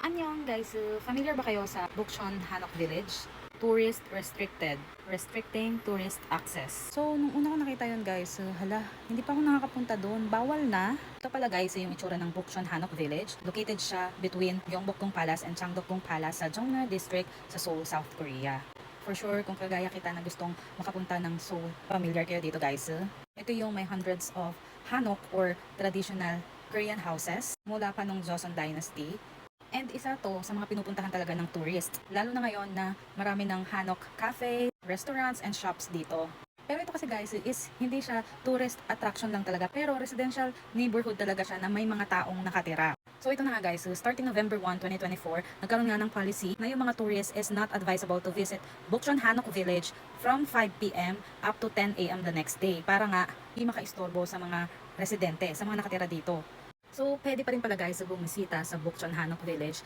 Anyong guys, uh, familiar ba kayo sa Bukchon Hanok Village? Tourist restricted. Restricting tourist access. So, nung una ko nakita yun guys, uh, hala, hindi pa ako nakakapunta doon. Bawal na. Ito pala guys, yung itsura ng Bukchon Hanok Village. Located siya between Gyeongbokgung Palace and Changdeokgung Palace sa Jongno District sa Seoul, South Korea. For sure, kung kagaya kita na gustong makapunta ng Seoul, familiar kayo dito guys. uh. Ito yung may hundreds of Hanok or traditional Korean houses mula pa nung Joseon Dynasty. And isa to sa mga pinupuntahan talaga ng tourist. Lalo na ngayon na marami ng Hanok Cafe, restaurants, and shops dito. Pero ito kasi guys is hindi siya tourist attraction lang talaga pero residential neighborhood talaga siya na may mga taong nakatira. So ito na nga guys, starting November 1, 2024, nagkaroon nga ng policy na yung mga tourists is not advisable to visit Bukchon Hanok Village from 5pm up to 10am the next day para nga hindi makaistorbo sa mga residente, sa mga nakatira dito. So, pwede pa rin pala guys bumisita sa Bukchon Hanok Village